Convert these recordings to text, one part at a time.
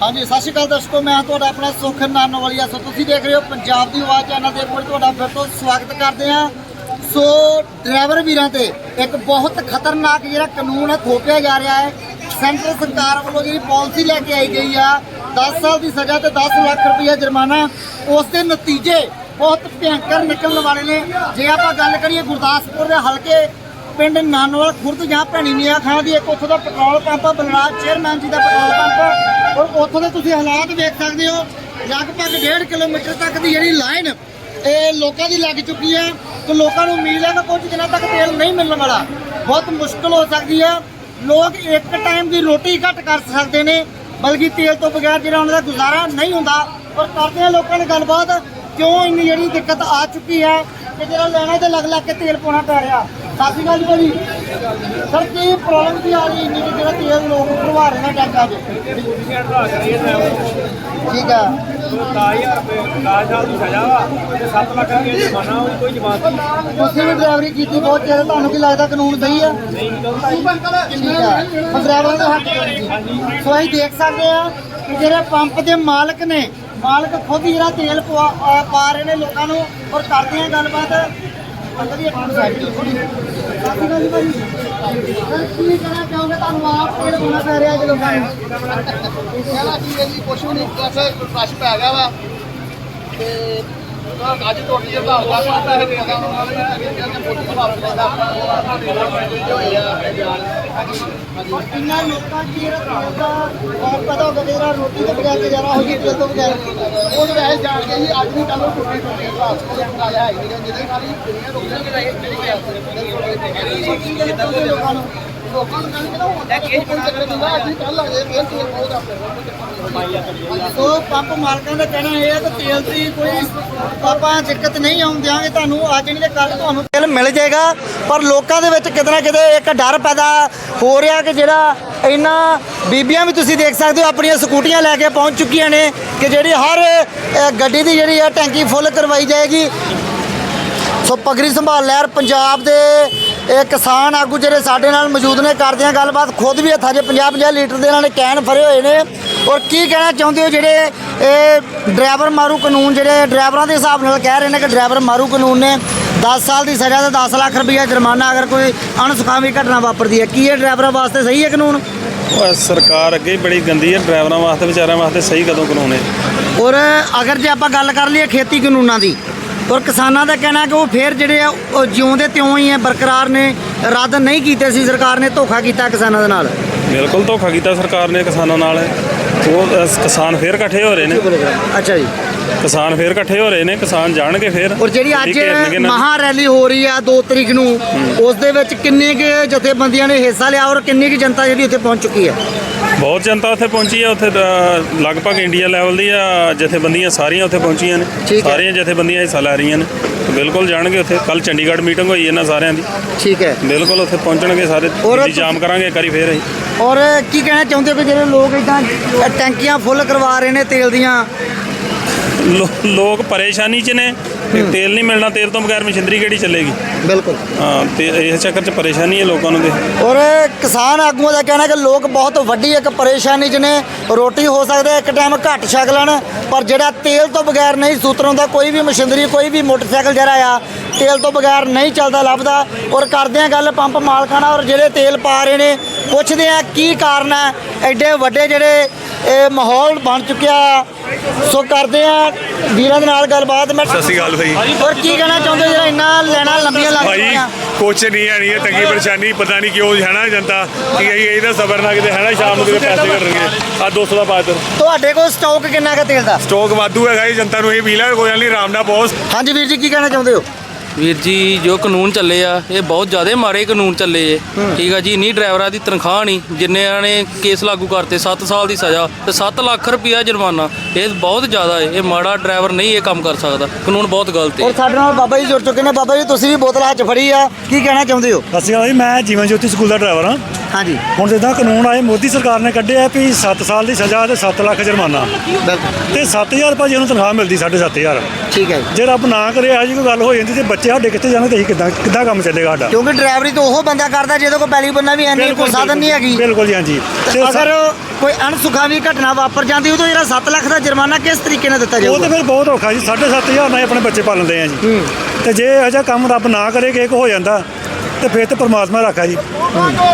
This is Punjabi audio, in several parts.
ਹਾਂਜੀ, ਸਤਿ ਸ਼੍ਰੀ ਅਕਾਲ ਦਰਸ਼ਕੋ, ਮੈਂ ਤੁਹਾਡਾ ਆਪਣਾ ਸੁਖਨ ਨਾਨੋਵਾਲੀਆ। ਸੋ ਤੁਸੀਂ ਦੇਖ ਰਹੇ ਹੋ ਪੰਜਾਬ ਦੀ ਆਵਾਜ਼ ਚੈਨਲ ਦੇ ਉੱਪਰ ਤੁਹਾਡਾ ਫਿਰ ਤੋਂ ਸਵਾਗਤ ਕਰਦੇ ਆ ਸੋ ਡਰਾਈਵਰ ਵੀਰਾਂ ਤੇ ਇੱਕ ਬਹੁਤ ਖਤਰਨਾਕ ਜਿਹੜਾ ਕਾਨੂੰਨ ਹੈ, ਥੋਪਿਆ ਜਾ ਰਿਹਾ ਹੈ। ਸੈਂਟਰ ਸਰਕਾਰ ਵੱਲੋਂ ਜਿਹੜੀ ਪਾਲਿਸੀ ਲੈ ਕੇ ਆਈ ਗਈ ਆ 10 ਸਾਲ ਦੀ ਸਜ਼ਾ ਤੇ 10 ਲੱਖ ਰੁਪਏ ਜੁਰਮਾਨਾ, ਉਸ ਦੇ ਨਤੀਜੇ ਬਹੁਤ ਭਿਆਨਕ ਨਿਕਲਣ ਵਾਲੇ ਨੇ। ਜੇ ਆਪਾਂ ਗੱਲ ਕਰੀਏ ਗੁਰਦਾਸਪੁਰ ਦੇ ਹਲਕੇ ਪਿੰਡ ਨਾਨਵਾਲ ਖੁਰਦ ਜਾਂ ਭੈਣੀ ਮੀਆਂ ਖਾਂ ਦੀ ਇੱਕ ਉੱਥੋਂ ਦਾ petrol pump Balraj chairman ji ਦਾ ਪੈਟਰੋਲ ਪੰਪ ਔਰ ਉੱਥੋਂ ਦੇ ਤੁਸੀਂ ਹਾਲਾਤ ਵੇਖ ਸਕਦੇ ਹੋ, ਲਗਭਗ 1.5 ਕਿਲੋਮੀਟਰ ਤੱਕ ਦੀ ਜਿਹੜੀ ਲਾਈਨ, ਇਹ ਲੋਕਾਂ ਦੀ ਲੱਗ ਚੁੱਕੀ ਹੈ ਤੇ ਲੋਕਾਂ ਨੂੰ ਉਮੀਦ ਹੈ ਕਿ ਕੁਝ ਦਿਨਾਂ ਤੱਕ ਤੇਲ ਨਹੀਂ ਮਿਲਣ ਵਾਲਾ। ਬਹੁਤ ਮੁਸ਼ਕਲ ਹੋ ਸਕਦੀ ਹੈ ਲੋਕ ਇੱਕ ਟਾਈਮ ਦੀ ਰੋਟੀ ਘੱਟ ਕਰ ਸਕਦੇ ਨੇ, ਬਲਕਿ ਤੇਲ ਤੋਂ ਬਗੈਰ ਜਿਹੜਾ ਉਹਨਾਂ ਦਾ ਗੁਜ਼ਾਰਾ ਨਹੀਂ ਹੁੰਦਾ। ਔਰ ਕਰਦੇ ਆ ਲੋਕਾਂ ਨਾਲ ਗੱਲਬਾਤ, ਕਿਉਂ ਇੰਨੀ ਜਿਹੜੀ ਦਿੱਕਤ ਆ ਚੁੱਕੀ ਹੈ ਕਿ ਜਿਹੜਾ ਲੈਣਾ ਤੇ ਲੱਗ ਲੱਗ ਕੇ ਤੇਲ ਪਾਉਣਾ ਪੈ ਰਿਹਾ। ਸਤਿ ਸ਼੍ਰੀ ਅਕਾਲ ਜੀ ਭਾਜੀ। ਸਰ, ਕੀ ਪ੍ਰੋਬਲਮ ਕੀ ਆ ਰਹੀ? ਇੰਨੀ ਕਿ ਜਿਹੜਾ ਤੇਲ ਲੋਕ ਭਰਵਾ ਰਹੇ ਨੇ ਟੈਂਕਾਂ 'ਚ ਠੀਕ ਆ। 10000 ਰੁਪਏ 10 ਸਾਲ ਦੀ ਸਜ਼ਾ ਵਾ ਤੇ 7 ਲੱਖ ਰੁਪਏ ਜੁਰਮਾਨਾ ਉਹਦੀ ਕੋਈ ਜ਼ਮਾਨਤ ਨਹੀਂ ਤੁਸੀਂ ਵੀ ਡਰਾਈਵਰੀ ਕੀਤੀ, ਬਹੁਤ ਚਿਰ ਤੁਹਾਨੂੰ ਕੀ ਲੱਗਦਾ ਕਾਨੂੰਨ ਸਹੀ ਆ? ਠੀਕ ਆ। ਪਰ ਡਰਾਈਵਰਾਂ ਦੇ ਹੱਥ ਵਿੱਚ ਸੋ ਅਸੀਂ ਦੇਖ ਸਕਦੇ ਆ ਕਿ ਜਿਹੜੇ ਪੰਪ ਦੇ ਮਾਲਕ ਨੇ, ਮਾਲਕ ਖੁਦ ਹੀ ਜਿਹੜਾ ਤੇਲ ਪਾ ਰਹੇ ਨੇ ਲੋਕਾਂ ਨੂੰ ਔਰ ਕਰਦੇ ਆ ਗੱਲਬਾਤ। ਕੀ ਕਹਿਣਾ ਚਾਹੋਗੇ ਤੁਹਾਨੂੰ ਆਪ ਤੇਲ ਪਾਉਣਾ ਪੈ ਰਿਹਾ ਜਦੋਂ ਲੋਕਾਂ ਨੂੰ ਕਹਿਣਾ ਕੀ ਹੈ ਜੀ ਕੁਛ ਵੀ ਨਹੀਂ, ਬਸ ਰਸ਼ ਪੈ ਗਿਆ ਵਾ ਤੇ ਅੱਜ ਟੋਟੀ ਦੇ ਭਾਅ ਦਾ ਪਤਾ ਹੈ ਕਿ ਅਗਾਂ ਨਾਲ ਕਹਿੰਦੇ ਮੋਟੀ ਭਾਅ ਦਾ ਹੋਏ ਲੋਕਾਂ ਦੀ ਜਿਹੜਾ ਦਾ ਬਹੁਤ ਪਤਾ ਹੋਗਾ ਜਿਹੜਾ ਰੋਟੀ ਤੋਂ ਬਗੈਰ ਗੁਜ਼ਾਰਾ ਹੋ ਜੀ ਤੋਂ ਬਗੈਰ ਉਹ ਵੈਸੇ ਜਾਣ ਕੇ ਜੀ, ਅੱਜ ਵੀ ਕੱਲ ਨੂੰ ਟੋਟੀ ਟੋਟੀ ਭਾਅ ਕੋਲ ਆਇਆ ਹੈ ਜਿਹਦੇ ਖਾਲੀ ਦੁਨੀਆ ਰੁਕ ਜਾਂਦੀ ਹੈ ਲੋਕਾਂ ਨੂੰ ਲੋਕਾਂ ਨੂੰ ਕਹਿੰਦੇ ਨਾ ਹੁਣ ਤੱਕ ਕੋਈ ਚੱਕਰ ਨਹੀਂ ਅੱਜ ਕੱਲ ਆ ਜੇ ਫੇਰ ਤੇਲ ਬਹੁਤ ਆ ਸੋ ਪੰਪ ਮਾਲਕਾਂ ਦਾ ਕਹਿਣਾ ਇਹ ਹੈ ਕਿ ਤੇਲ ਦੀ ਕੋਈ ਆਪਾਂ ਦਿੱਕਤ ਨਹੀਂ ਆਉਣ ਦਿਆਂਗੇ ਤੁਹਾਨੂੰ ਅੱਜ ਨਹੀਂ ਤੇ ਕੱਲ ਤੁਹਾਨੂੰ ਤੇਲ ਮਿਲ ਜਾਏਗਾ। ਪਰ ਲੋਕਾਂ ਦੇ ਵਿੱਚ ਕਿਤੇ ਨਾ ਕਿਤੇ ਇੱਕ ਡਰ ਪੈਦਾ ਹੋ ਰਿਹਾ ਕਿ ਜਿਹੜਾ ਇਹਨਾਂ ਬੀਬੀਆਂ ਵੀ ਤੁਸੀਂ ਦੇਖ ਸਕਦੇ ਹੋ ਆਪਣੀਆਂ ਸਕੂਟੀਆਂ ਲੈ ਕੇ ਪਹੁੰਚ ਚੁੱਕੀਆਂ ਨੇ ਕਿ ਜਿਹੜੀ ਹਰ ਗੱਡੀ ਦੀ ਜਿਹੜੀ ਹੈ ਟੈਂਕੀ ਫੁੱਲ ਕਰਵਾਈ ਜਾਏਗੀ। ਸੋ ਪਗੜੀ ਸੰਭਾਲ ਲਹਿਰ ਪੰਜਾਬ ਦੇ ਇਹ ਕਿਸਾਨ ਆਗੂ ਜਿਹੜੇ ਸਾਡੇ ਨਾਲ ਮੌਜੂਦ ਨੇ ਕਰਦੇ ਆ ਗੱਲਬਾਤ। ਖੁਦ ਵੀ ਹੱਥਾਂ 'ਚ 50 50 ਲੀਟਰ ਦੇ ਇਹਨਾਂ ਨੇ ਕੈਨ ਫਰੇ ਹੋਏ ਨੇ। ਔਰ ਕੀ ਕਹਿਣਾ ਚਾਹੁੰਦੇ ਹੋ ਜਿਹੜੇ ਇਹ ਡਰਾਈਵਰ ਮਾਰੂ ਕਾਨੂੰਨ ਜਿਹੜੇ ਡਰਾਈਵਰਾਂ ਦੇ ਹਿਸਾਬ ਨਾਲ ਕਹਿ ਰਹੇ ਨੇ ਕਿ ਡਰਾਈਵਰ ਮਾਰੂ ਕਾਨੂੰਨ ਨੇ 10 ਸਾਲ ਦੀ ਸਜ਼ਾ ਤੇ 10 ਲੱਖ ਰੁਪਈਆ ਜੁਰਮਾਨਾ ਅਗਰ ਕੋਈ ਅਣਸੁਖਾਵੀ ਘਟਨਾ ਵਾਪਰਦੀ ਹੈ ਕੀ ਇਹ ਡਰਾਈਵਰਾਂ ਵਾਸਤੇ ਸਹੀ ਹੈ ਕਾਨੂੰਨ? ਸਰਕਾਰ ਅੱਗੇ ਹੀ ਬੜੀ ਗੰਦੀ ਹੈ ਡਰਾਈਵਰਾਂ ਵਾਸਤੇ ਵਿਚਾਰਿਆਂ ਵਾਸਤੇ ਸਹੀ ਕਦੋਂ ਕਾਨੂੰਨ ਹੈ? ਔਰ ਅਗਰ ਜੇ ਆਪਾਂ ਗੱਲ ਕਰ ਲਈਏ ਖੇਤੀ ਕਾਨੂੰਨਾਂ ਦੀ ਔਰ ਕਿਸਾਨਾਂ ਦਾ ਕਹਿਣਾ ਕਿ ਉਹ ਫੇਰ ਜਿਹੜੇ ਆ ਉਹ ਜਿਉਂਦੇ ਤਿਉਂ ਹੀ ਹੈ ਬਰਕਰਾਰ ਨੇ ਰੱਦ ਨਹੀਂ ਕੀਤੇ ਸੀ ਸਰਕਾਰ ਨੇ ਧੋਖਾ ਕੀਤਾ ਕਿਸਾਨਾਂ ਦੇ ਨਾਲ। ਬਿਲਕੁਲ ਧੋਖਾ ਕੀਤਾ ਸਰਕਾਰ ਨੇ ਕਿਸਾਨਾਂ ਨਾਲ। ਉਹ ਕਿਸਾਨ ਫੇਰ ਇਕੱਠੇ ਹੋ ਰਹੇ ਨੇ। ਅੱਛਾ ਜੀ। ਕਿਸਾਨ ਫੇਰ ਇਕੱਠੇ ਹੋ ਰਹੇ ਨੇ ਕਿਸਾਨ ਜਾਣਗੇ ਫੇਰ ਔਰ ਜਿਹੜੀ ਅੱਜ। ਮਹਾ ਰੈਲੀ ਹੋ ਰਹੀ ਆ 2 ਤਰੀਕ ਨੂੰ ਉਸ ਦੇ ਵਿੱਚ ਕਿੰਨੇ ਕੁ ਜਥੇਬੰਦੀਆਂ ਨੇ ਹਿੱਸਾ ਲਿਆ ਔਰ ਕਿੰਨੀ ਕੁ ਜਨਤਾ ਜਿਹੜੀ ਉੱਥੇ ਪਹੁੰਚ ਚੁੱਕੀ ਹੈ ਬਹੁਤ ਜਨਤਾ ਉੱਥੇ ਪਹੁੰਚੀ ਹੈ ਉੱਥੇ ਲਗਭਗ ਇੰਡੀਆ ਲੈਵਲ ਦੀ ਆ ਜਥੇਬੰਦੀਆਂ ਸਾਰੀਆਂ ਉੱਥੇ ਪਹੁੰਚੀਆਂ ਨੇ। ਸਾਰੀਆਂ ਜਥੇਬੰਦੀਆਂ ਹਿੱਸਾ ਲੈ ਰਹੀਆਂ ਨੇ ਬਿਲਕੁਲ ਜਾਣਗੇ ਉੱਥੇ ਕੱਲ ਚੰਡੀਗੜ੍ਹ ਮੀਟਿੰਗ ਹੋਈ ਇਹਨਾਂ ਸਾਰਿਆਂ ਦੀ ਠੀਕ ਹੈ ਬਿਲਕੁਲ ਉੱਥੇ ਪਹੁੰਚਣਗੇ ਸਾਰੇ ਔਰ ਦਿੱਲੀ ਜਾਮ ਕਰਾਂਗੇ ਇੱਕ ਵਾਰੀ ਫੇਰ ਅਸੀਂ ਔਰ ਕੀ ਕਹਿਣਾ ਚਾਹੁੰਦੇ ਹੋ ਕਿ ਜਿਹੜੇ ਲੋਕ ਇਦਾਂ ਟੈਂਕੀਆਂ ਫੁੱਲ ਕਰਵਾ ਰਹੇ ਨੇ ਤੇਲ ਦੀਆਂ ਲੋ- ਲੋਕ ਪਰੇਸ਼ਾਨੀ 'ਚ ਨੇ ਤੇ ਤੇਲ ਨਹੀਂ ਮਿਲਣਾ ਤੇਲ ਤੋਂ ਬਗੈਰ ਮਸ਼ੀਨਰੀ ਕਿਹੜੀ ਚੱਲੇਗੀ? ਬਿਲਕੁਲ। ਹਾਂ ਤੇ ਇਸ ਚੱਕਰ 'ਚ ਪਰੇਸ਼ਾਨੀ ਹੈ ਲੋਕਾਂ ਨੂੰ ਤੇ। ਔਰ ਕਿਸਾਨ ਆਗੂਆਂ ਦਾ ਕਹਿਣਾ ਕਿ ਲੋਕ ਬਹੁਤ ਵੱਡੀ ਇੱਕ ਪਰੇਸ਼ਾਨੀ 'ਚ ਨੇ। ਰੋਟੀ ਹੋ ਸਕਦਾ ਹੈ ਇੱਕ ਟਾਈਮ ਘੱਟ ਛਕ ਲੈਣ ਪਰ ਜਿਹੜਾ ਤੇਲ ਤੋਂ ਬਗੈਰ ਨਹੀਂ ਸੂਤਰ ਹੁੰਦਾ ਕੋਈ ਵੀ ਮਸ਼ੀਨਰੀ ਕੋਈ ਵੀ ਮੋਟਰਸਾਈਕਲ ਜਿਹੜਾ ਆ ਤੇਲ ਤੋਂ ਬਗੈਰ ਨਹੀਂ ਚੱਲਦਾ ਲੱਭਦਾ। ਔਰ ਕਰਦੇ ਆ ਗੱਲ ਪੰਪ ਮਾਲਕਾਂ ਨਾਲ ਔਰ ਜਿਹੜੇ ਤੇਲ ਪਾ ਰਹੇ ਨੇ ਪੁੱਛਦੇ ਆ ਕੀ ਕਾਰਨ ਹੈ। ਐਡੇ ਵੱਡੇ ਜਿਹੜੇ ਇਹ ਮਾਹੌਲ ਬਣ ਚੁੱਕਿਆ ਆ। ਸੋ ਕਰਦੇ ਆ ਵੀਰਾਂ ਦੇ ਨਾਲ ਗੱਲਬਾਤ ਮੈਂ ਸਤਿ ਸ਼੍ਰੀ ਅਕਾਲ ਭਾਈ ਔਰ ਕੀ ਕਹਿਣਾ ਚਾਹੁੰਦੇ ਜਿਹੜਾ ਇੰਨਾ ਲੈਣਾ ਲੰਬੀਆਂ ਲੱਗ ਭਾਈ ਚੁੱਕੀਆਂ ਕੁਛ ਨਹੀਂ ਹੈ ਨਹੀਂ ਹੈ ਤੰਗੀ ਪਰੇਸ਼ਾਨੀ ਪਤਾ ਨਹੀਂ ਕਿਉਂ ਹੈ ਨਾ ਜਨਤਾ ਕਿ ਇਹ ਇਹਦਾ ਸਬਰ ਨਾ ਕਿਤੇ ਹੈ ਨਾ ਸ਼ਾਮ ਨੂੰ ਕਿਤੇ ਪੈਸੇ ਕਰਨਗੇ ਆ 200 ਦਾ ਬਾਅਦ ਤੁਹਾਡੇ ਕੋਲ ਸਟਾਕ ਕਿੰਨਾ ਕੁ ਤੇਲ ਦਾ? ਸਟਾਕ ਵਾਧੂ ਹੈਗਾ ਇਹ ਜਨਤਾ ਨੂੰ ਇਹ ਵੀ ਲੈ ਕੋਈ ਗੱਲ ਨਹੀਂ ਆਰਾਮ ਨਾਲ ਬਹੁਤ ਹਾਂਜੀ ਵੀਰ ਜੀ ਕੀ ਕਹਿਣਾ ਚਾਹੁੰਦੇ ਹੋ? ਵੀਰ ਜੀ ਜੋ ਕਾਨੂੰਨ ਚੱਲੇ ਆ ਇਹ ਬਹੁਤ ਜ਼ਿਆਦਾ ਮਾੜੇ ਕਾਨੂੰਨ ਚੱਲੇ ਏ ਠੀਕ ਆ ਜੀ ਇੰਨੀ ਡਰਾਈਵਰਾਂ ਦੀ ਤਨਖਾਹ ਨਹੀਂ ਜਿੰਨਿਆਂ ਨੇ ਕੇਸ ਲਾਗੂ ਕਰਤੇ 7 ਸਾਲ ਦੀ ਸਜ਼ਾ ਤੇ 7 ਲੱਖ ਰੁਪਇਆ ਜੁਰਮਾਨਾ ਇਹ ਬਹੁਤ ਜ਼ਿਆਦਾ ਏ। ਇਹ ਮਾੜਾ ਡਰਾਈਵਰ ਨਹੀਂ ਇਹ ਕੰਮ ਕਰ ਸਕਦਾ। ਕਾਨੂੰਨ ਬਹੁਤ ਗਲਤ ਔਰ ਏ ਸਾਡੇ ਨਾਲ ਬਾਬਾ ਜੀ ਜੁੜ ਚੁੱਕੇ ਨੇ। ਬਾਬਾ ਜੀ ਤੁਸੀਂ ਵੀ ਬੋਤਲ ਹੱਥ 'ਚ ਫੜੀ ਆ। ਕੀ ਕਹਿਣਾ ਚਾਹੁੰਦੇ ਹੋ? ਸਤਿ ਸ਼੍ਰੀ ਅਕਾਲ ਜੀ ਮੈਂ ਜੀਵਨ ਜੋਤੀ ਸਕੂਲ ਦਾ ਡਰਾਈਵਰ ਹਾਂ। ਹਾਂਜੀ। ਹੁਣ ਜਿੱਦਾਂ ਕਾਨੂੰਨ ਆਏ ਮੋਦੀ ਸਰਕਾਰ ਨੇ ਕੱਢਿਆ ਵੀ 7 ਸਾਲ ਦੀ ਸਜ਼ਾ ਤੇ 7 ਲੱਖ ਜੁਰਮਾਨਾ। ਤੇ 7000 ਭਾਜੀ ਉਹਨੂੰ ਤਨਖਾਹ ਮਿਲਦੀ 7500 ਠੀਕ ਹੈ ਜੀ। ਜੇ ਰੱਬ ਨਾ ਕਰੇ ਇਹੋ ਜਿਹੀ ਕੋਈ ਗੱਲ ਹੋ ਜਾਂਦੀ ਤੇ ਬੱਚੇ ਸਾਡੇ ਕਿੱਥੇ ਜਾਣੇ ਤੇ ਅਸੀਂ ਕਿੱਦਾਂ ਕਿੱਦਾਂ ਕੰਮ ਚੱਲੇਗਾ ਸਾਡਾ? ਕਿਉਂਕਿ ਡਰਾਈਵਰੀ ਤਾਂ ਉਹ ਬੰਦਾ ਕਰਦਾ ਜਿਹਦੇ ਕੋਲ ਪਹਿਲੀ ਬੰਨਾ ਵੀ ਐਨੀ ਕੋਈ ਸਾਧਨ ਨਹੀਂ ਹੈਗੀ। ਬਿਲਕੁਲ ਜੀ ਹਾਂਜੀ। ਤੇ ਅਗਰ ਕੋਈ ਅਣਸੁਖਾਵੀ ਘਟਨਾ ਵਾਪਰ ਜਾਂਦੀ ਉਦੋਂ ਜਿਹੜਾ 7 ਲੱਖ ਦਾ ਜੁਰਮਾਨਾ ਕਿਸ ਤਰੀਕੇ ਨਾਲ ਦਿੱਤਾ ਉਹ ਜਾਊਗਾ? ਤੇ ਫਿਰ ਬਹੁਤ ਔਖਾ ਜੀ 7500 ਨਾਲ ਆਪਣੇ ਬੱਚੇ ਪਾਲਦੇ ਆ ਜੀ। ਤੇ ਜੇ ਇਹੋ ਜਿਹਾ ਕੰਮ ਰੱਬ ਨਾ ਕਰੇ ਕਿ ਇੱਕ ਹੋ ਜਾਂਦਾ ਤੇ ਫਿਰ ਤੇ ਪਰਮਾਤਮਾ ਰੱਖਾ ਜੀ।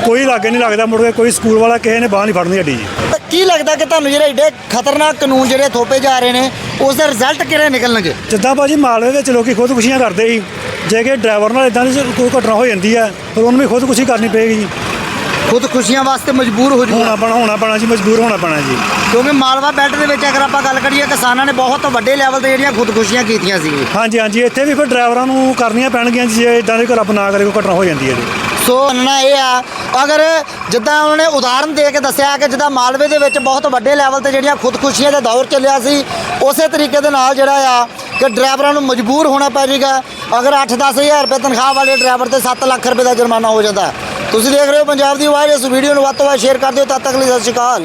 ਕੋਈ ਲਾਗੇ ਨਹੀਂ ਲੱਗਦਾ ਮੁੜ ਕੇ ਕੋਈ ਸਕੂਲ ਵਾਲਾ ਕਿਸੇ ਨੇ ਬਾਹ ਨਹੀਂ ਫੜਨੀ ਅੱਡੀ ਜੀ। ਕੀ ਲੱਗਦਾ ਕਿ ਤੁਹਾਨੂੰ ਜਿਹੜੇ ਏਡੇ ਖਤਰਨਾਕ ਕਾਨੂੰਨ ਜਿਹੜੇ ਥੋਪੇ ਜਾ ਰਹੇ ਨੇ ਉਸ ਦੇ ਰਿਜ਼ਲਟ ਕਿਹੜੇ ਨਿਕਲਣਗੇ? ਜਿੱਦਾਂ ਭਾਜੀ ਮਾਲਵੇ ਵਿੱਚ ਲੋਕੀ ਖੁਦਕੁਸ਼ੀਆਂ ਕਰਦੇ ਸੀ ਜੇ ਕਿ ਡਰਾਈਵਰ ਨਾਲ ਇਦਾਂ ਦੀ ਕੋਈ ਘਟਨਾ ਹੋ ਜਾਂਦੀ ਹੈ ਫਿਰ ਉਹਨੂੰ ਵੀ ਖੁਦਕੁਸ਼ੀ ਕਰਨੀ ਪਏਗੀ ਜੀ। ਖੁਦ ਖੁਸ਼ੀਆਂ ਵਾਸਤੇ ਮਜਬੂਰ ਹੋ ਜਾਊਗਾ। ਹੋਣਾ ਪੈਣਾ ਹੋਣਾ ਪੈਣਾ ਜੀ ਮਜਬੂਰ ਹੋਣਾ ਪੈਣਾ ਜੀ। ਕਿਉਂਕਿ ਮਾਲਵਾ ਬੈਲਟ ਦੇ ਵਿੱਚ ਅਗਰ ਆਪਾਂ ਗੱਲ ਕਰੀਏ ਕਿਸਾਨਾਂ ਨੇ ਬਹੁਤ ਵੱਡੇ ਲੈਵਲ ਤੇ ਜਿਹੜੀਆਂ ਖੁਦਕੁਸ਼ੀਆਂ ਕੀਤੀਆਂ ਸੀ। ਹਾਂਜੀ ਹਾਂਜੀ ਇੱਥੇ ਵੀ ਫਿਰ ਡਰਾਈਵਰਾਂ ਨੂੰ ਕਰਨੀਆਂ ਪੈਣਗੀਆਂ ਜੀ, ਜੇ ਇਦਾਂ ਦੀ ਕੋਈ ਰੱਬ ਨਾ ਕਰੇ ਕੋਈ ਘਟਨਾ ਹੋ ਜਾਂਦੀ ਹੈ ਜੀ। ਸੋ ਮੰਨਣਾ ਇਹ ਆ ਅਗਰ ਜਿੱਦਾਂ ਉਹਨਾਂ ਨੇ ਉਦਾਹਰਨ ਦੇ ਕੇ ਦੱਸਿਆ ਕਿ ਜਿੱਦਾਂ ਮਾਲਵੇ ਦੇ ਵਿੱਚ ਬਹੁਤ ਵੱਡੇ ਲੈਵਲ ਤੇ ਜਿਹੜੀਆਂ ਖੁਦਕੁਸ਼ੀਆਂ ਦਾ ਦੌਰ ਚੱਲਿਆ ਸੀ ਉਸੇ ਤਰੀਕੇ ਦੇ ਨਾਲ ਜਿਹੜਾ ਆ ਕਿ ਡਰਾਈਵਰਾਂ ਨੂੰ ਮਜਬੂਰ ਹੋਣਾ ਪੈ ਜਾਏਗਾ। ਅਗਰ 8-10 ਹਜ਼ਾਰ ਰੁਪਏ ਤਨਖਾਹ ਵਾਲੇ ਡਰਾਈਵਰ ਤੇ 7 ਲੱਖ ਰੁਪਏ ਦਾ ਜੁਰਮਾਨਾ ਹੋ ਜਾਂਦਾ ਤੁਸੀਂ ਦੇਖ ਰਹੇ ਹੋ ਪੰਜਾਬ ਦੀ ਆਵਾਜ਼। ਇਸ ਵੀਡੀਓ ਨੂੰ ਵੱਧ ਤੋਂ ਵੱਧ ਸ਼ੇਅਰ ਕਰ ਦਿਓ। ਤਦ ਤੱਕ ਲਈ ਸਤਿ ਸ਼੍ਰੀ ਅਕਾਲ।